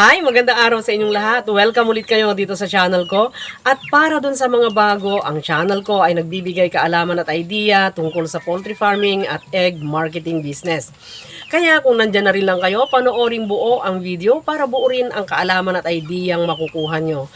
Hi, magandang araw sa inyong lahat. Welcome ulit kayo dito sa channel ko. At para dun sa mga bago, ang channel ko ay nagbibigay kaalaman at idea tungkol sa poultry farming at egg marketing business. Kaya kung nandyan na rin lang kayo, panoorin buo ang video para buo rin ang kaalaman at idea ang makukuha nyo.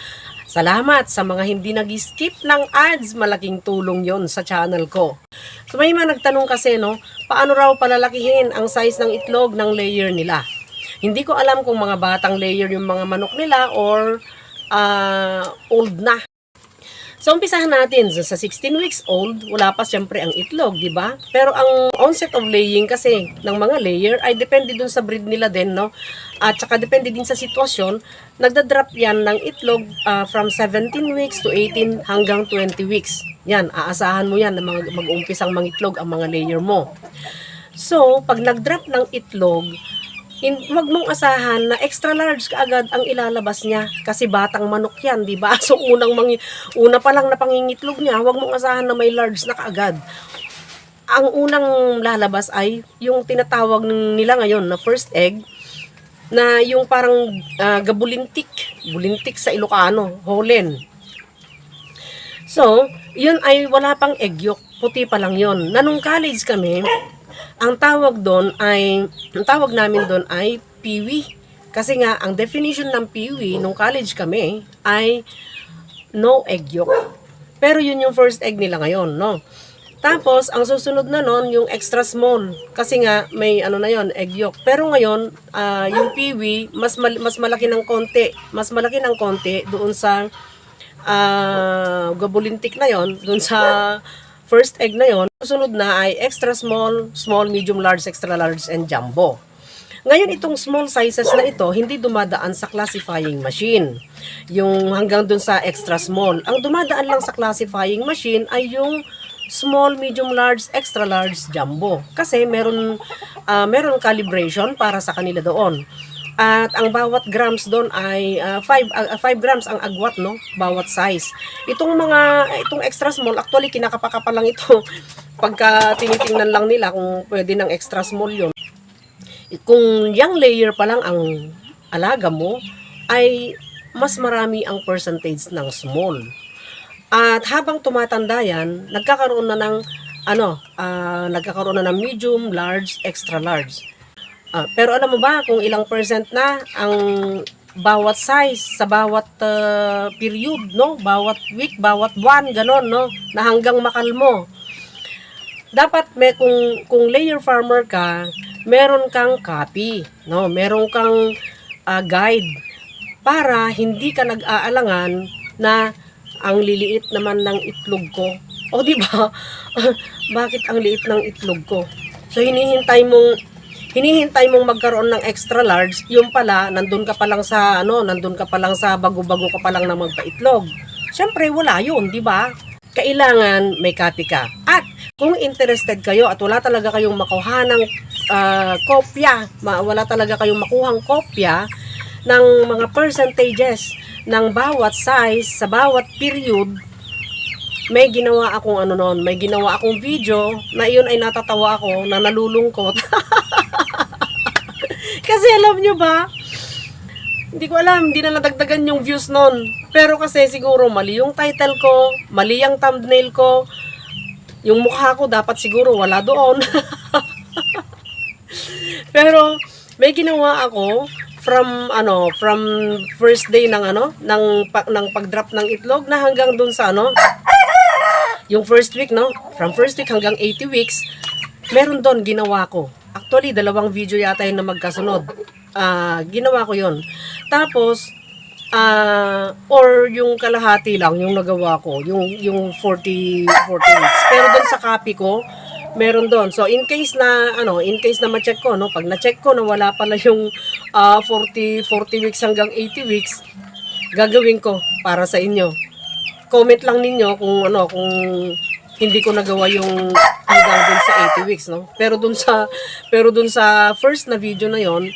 Salamat sa mga hindi nag-skip ng ads, malaking tulong yon sa channel ko. So may mga nagtanong kasi no, paano raw palalakihin ang size ng itlog ng layer nila? Hindi ko alam kung mga batang layer yung mga manok nila or ah, old na. So, umpisahan natin. So, sa 16 weeks old, wala pa siyempre ang itlog, di ba? Pero ang onset of laying kasi ng mga layer ay depende dun sa breed nila din, no? At saka depende din sa sitwasyon, nagda-drop yan ng itlog ah, from 17 weeks to 18 hanggang 20 weeks. Yan, aasahan mo yan na mag- mag-umpisang mangitlog ang mga layer mo. So, pag nag-drop ng itlog, wag mong asahan na extra large kaagad ang ilalabas niya kasi batang manok yan, di ba? So unang mangi, una pa lang na pangingitlog niya, wag mong asahan na may large na kaagad. Ang unang lalabas ay yung tinatawag nila ngayon na first egg na yung parang ah, gabulintik, bulintik sa Ilocano, holen. So, yun ay wala pang egg yolk, puti pa lang yun. Na nung college kami, ang tawag doon ay, ang tawag namin doon ay piwi. Kasi nga, ang definition ng piwi nung college kami ay no egg yolk. Pero yun yung first egg nila ngayon, no? Tapos, ang susunod na nun, yung extra small. Kasi nga, may ano na yon egg yolk. Pero ngayon, ah, yung piwi, mas, mal- mas malaki ng konti. Mas malaki ng konti doon sa ah, gabulintik na yon doon sa first egg na yon susunod na ay extra small, small, medium, large, extra large, and jumbo. Ngayon, itong small sizes na ito, hindi dumadaan sa classifying machine. Yung hanggang dun sa extra small. Ang dumadaan lang sa classifying machine ay yung small, medium, large, extra large, jumbo. Kasi meron, ah, meron calibration para sa kanila doon. At ang bawat grams doon ay 5 grams ang agwat no bawat size. Itong mga itong extra small actually kinakapakapa lang ito pagka tinitingnan lang nila kung pwede ng extra small 'yon. Kung young layer pa lang ang alaga mo ay mas marami ang percentage ng small. At habang tumatanda yan, nagkakaroon na ng ano, ah, nagkakaroon na ng medium, large, extra large. Ah, pero alam mo ba kung ilang percent na ang bawat size sa bawat ah, period, no? Bawat week, bawat buwan, ganon, no? Na hanggang makalmo. Dapat may kung kung layer farmer ka, meron kang copy, no? Meron kang ah, guide para hindi ka nag-aalangan na ang liliit naman ng itlog ko. O di ba? Bakit ang liit ng itlog ko? So hinihintay mong hinihintay mong magkaroon ng extra large, yung pala nandun ka pa lang sa ano, nandun ka pa lang sa bago-bago ka pa lang na magpaitlog. Syempre wala yun, di ba? Kailangan may copy ka. At kung interested kayo at wala talaga kayong makuha ng ah, kopya, wala talaga kayong makuhang kopya ng mga percentages ng bawat size sa bawat period, may ginawa akong ano noon, may ginawa akong video na iyon ay natatawa ako na nalulungkot. kasi alam nyo ba, hindi ko alam, hindi na nadagdagan yung views noon. Pero kasi siguro mali yung title ko, mali yung thumbnail ko, yung mukha ko dapat siguro wala doon. Pero may ginawa ako from ano, from first day ng ano, ng pa, ng pag-drop ng itlog na hanggang dun sa ano, yung first week, no? From first week hanggang 80 weeks, meron doon ginawa ko. Actually, dalawang video yata yun na magkasunod. Ah, ginawa ko yon. Tapos, ah, or yung kalahati lang yung nagawa ko, yung yung 40 40 weeks. Pero doon sa copy ko, meron doon. So in case na ano, in case na ma-check ko, no, pag na-check ko na wala pala yung ah, 40 40 weeks hanggang 80 weeks, gagawin ko para sa inyo. Comment lang ninyo kung ano, kung hindi ko nagawa yung hanggang dun sa 80 weeks, no? Pero dun sa pero dun sa first na video na yon,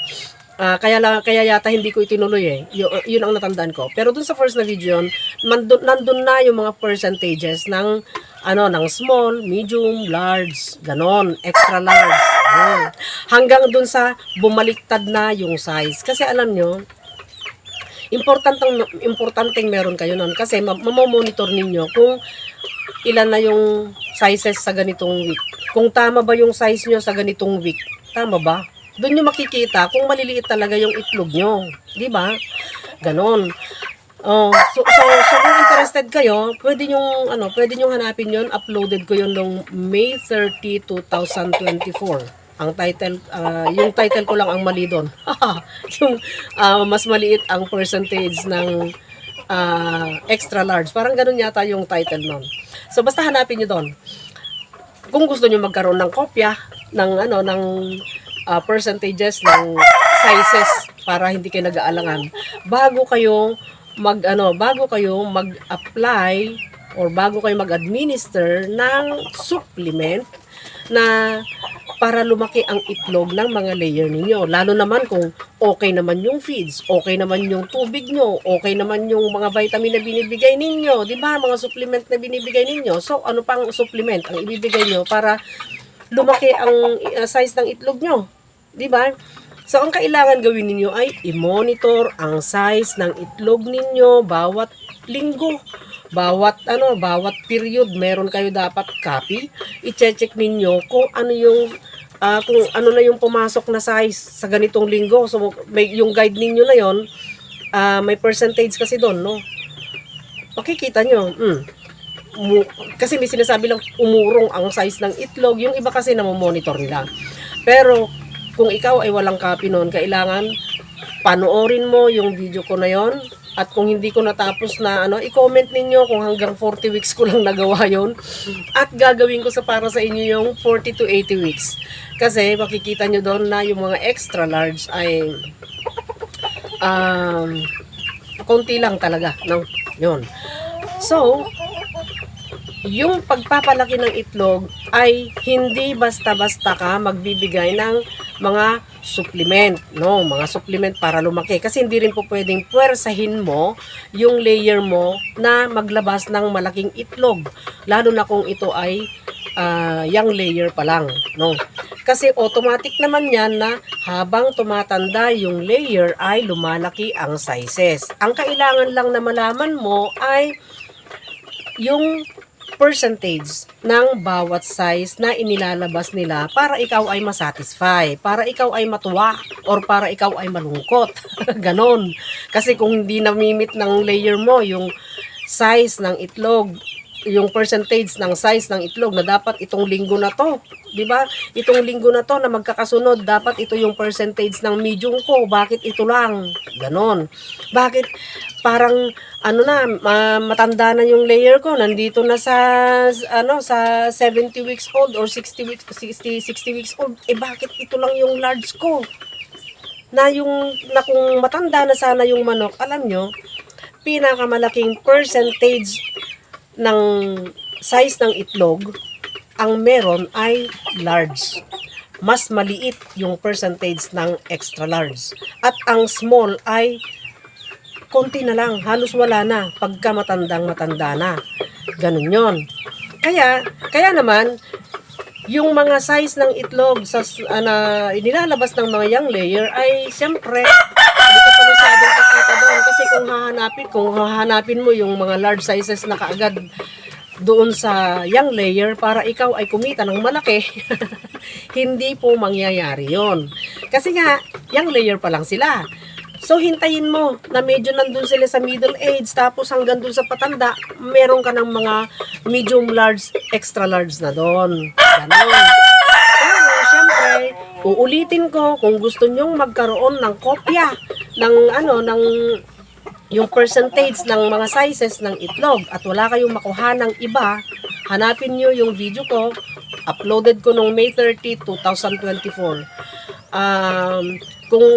ah, kaya lang kaya yata hindi ko itinuloy eh. Yun, yun ang natandaan ko. Pero dun sa first na video yun, nandun, nandun na yung mga percentages ng ano, ng small, medium, large, ganon, extra large. Yun. Hanggang dun sa bumaliktad na yung size. Kasi alam nyo, importanteng importanteng meron kayo nun kasi ma- mamomonitor ninyo kung ilan na yung sizes sa ganitong week. Kung tama ba yung size nyo sa ganitong week. Tama ba? Doon nyo makikita kung maliliit talaga yung itlog nyo. Di ba? Ganon. Oh, so, so, so kung interested kayo, pwede nyo, ano, pwede nyo hanapin yon Uploaded ko yun nung May 30, 2024. Ang title, ah, yung title ko lang ang mali doon. yung ah, mas maliit ang percentage ng ah, extra large. Parang ganun yata yung title nun. So basta hanapin nyo doon. Kung gusto nyo magkaroon ng kopya ng ano ng ah, percentages ng sizes para hindi kayo nag-aalangan bago kayo mag ano bago kayo mag-apply or bago kayo mag-administer ng supplement na para lumaki ang itlog ng mga layer ninyo. Lalo naman kung okay naman yung feeds, okay naman yung tubig nyo, okay naman yung mga vitamin na binibigay ninyo, di ba? Mga supplement na binibigay ninyo. So, ano pang supplement ang ibibigay nyo para lumaki ang uh, size ng itlog nyo? Di ba? So, ang kailangan gawin ninyo ay i-monitor ang size ng itlog ninyo bawat linggo. Bawat ano, bawat period meron kayo dapat copy. I-check ninyo kung ano yung ah, kung ano na yung pumasok na size sa ganitong linggo. So, may yung guide ninyo na yon, ah, may percentage kasi doon, no? Makikita nyo, mm, kasi may sinasabi lang umurong ang size ng itlog. Yung iba kasi namomonitor nila. Pero kung ikaw ay walang copy noon, kailangan panoorin mo yung video ko na yon at kung hindi ko natapos na ano, i-comment ninyo kung hanggang 40 weeks ko lang nagawa yon at gagawin ko sa para sa inyo yung 40 to 80 weeks. Kasi makikita nyo doon na yung mga extra large ay um, konti lang talaga. No? Yun. So, yung pagpapalaki ng itlog ay hindi basta-basta ka magbibigay ng mga supplement, no? Mga supplement para lumaki. Kasi hindi rin po pwedeng puwersahin mo yung layer mo na maglabas ng malaking itlog. Lalo na kung ito ay ah, young layer pa lang, no? Kasi automatic naman yan na habang tumatanda yung layer ay lumalaki ang sizes. Ang kailangan lang na malaman mo ay yung percentage ng bawat size na inilalabas nila para ikaw ay masatisfy, para ikaw ay matuwa, or para ikaw ay malungkot. Ganon. Kasi kung hindi namimit ng layer mo yung size ng itlog, yung percentage ng size ng itlog na dapat itong linggo na to, 'di ba? Itong linggo na to na magkakasunod, dapat ito yung percentage ng medium ko. Bakit ito lang? Ganon. Bakit parang ano na ma- matanda na yung layer ko nandito na sa ano sa 70 weeks old or 60 weeks 60 60 weeks old eh bakit ito lang yung large ko na yung na kung matanda na sana yung manok alam nyo pinakamalaking percentage ng size ng itlog ang meron ay large mas maliit yung percentage ng extra large at ang small ay konti na lang, halos wala na pagka matandang matanda na. Ganun yon. Kaya, kaya naman, yung mga size ng itlog sa uh, na inilalabas ng mga young layer ay siyempre hindi ka pa masyadong kikita doon kasi kung hahanapin kung hahanapin mo yung mga large sizes na kaagad doon sa young layer para ikaw ay kumita ng malaki hindi po mangyayari yon kasi nga young layer pa lang sila So, hintayin mo na medyo nandun sila sa middle age, tapos hanggang dun sa patanda, meron ka ng mga medium large, extra large na doon. Ganon. Pero, syempre, uulitin ko, kung gusto nyong magkaroon ng kopya ng ano, ng yung percentage ng mga sizes ng itlog at wala kayong makuha ng iba, hanapin nyo yung video ko. Uploaded ko noong May 30, 2024 um, kung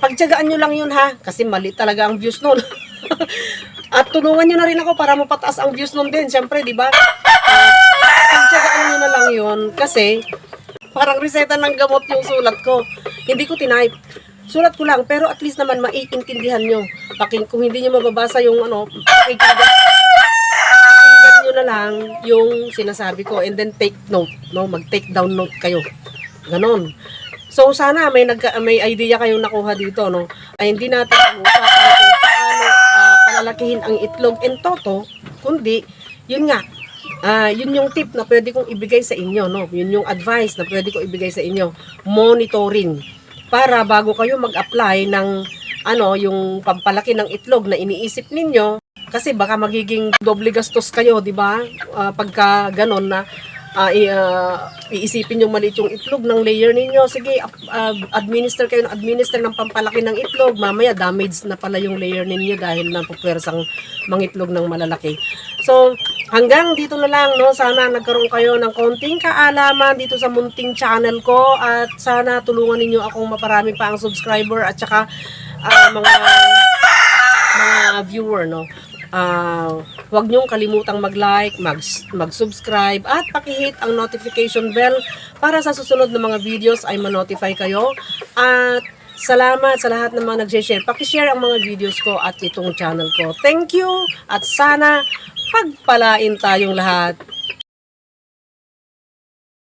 pagtyagaan nyo lang yun ha, kasi mali talaga ang views nun. At tulungan nyo na rin ako para mapataas ang views nun din, syempre, di ba? Uh, pagtyagaan nyo na lang yun, kasi parang reseta ng gamot yung sulat ko. Hindi ko tinype. Sulat ko lang, pero at least naman maiintindihan nyo. Paking, kung hindi nyo mababasa yung ano, pakinggan, pakinggan nyo na lang yung sinasabi ko and then take note, no? Mag-take down note kayo. Ganon. So sana may nag may idea kayong nakuha dito no. Ay hindi natin usapan kung palakihin ang itlog en toto, kundi, yun nga, ah, yun yung tip na pwede kong ibigay sa inyo, no? Yun yung advice na pwede kong ibigay sa inyo. Monitoring. Para bago kayo mag-apply ng, ano, yung pampalaki ng itlog na iniisip ninyo, kasi baka magiging doble gastos kayo, di ba? Ah, pagka ganon na ah, i- ah, iisipin yung maliit yung itlog ng layer ninyo. Sige, ah, administer kayo, ng administer ng pampalaki ng itlog. Mamaya damage na pala yung layer ninyo dahil napupwersang mangitlog ng malalaki. So, hanggang dito na lang, no? Sana nagkaroon kayo ng konting kaalaman dito sa munting channel ko at sana tulungan ninyo akong maparami pa ang subscriber at saka ah, mga mga viewer, no? Ah, huwag niyong kalimutang mag-like, mag- mag-subscribe at pakihit ang notification bell para sa susunod na mga videos ay ma-notify kayo. At salamat sa lahat ng mga nag-share. Pakishare ang mga videos ko at itong channel ko. Thank you at sana pagpalain tayong lahat.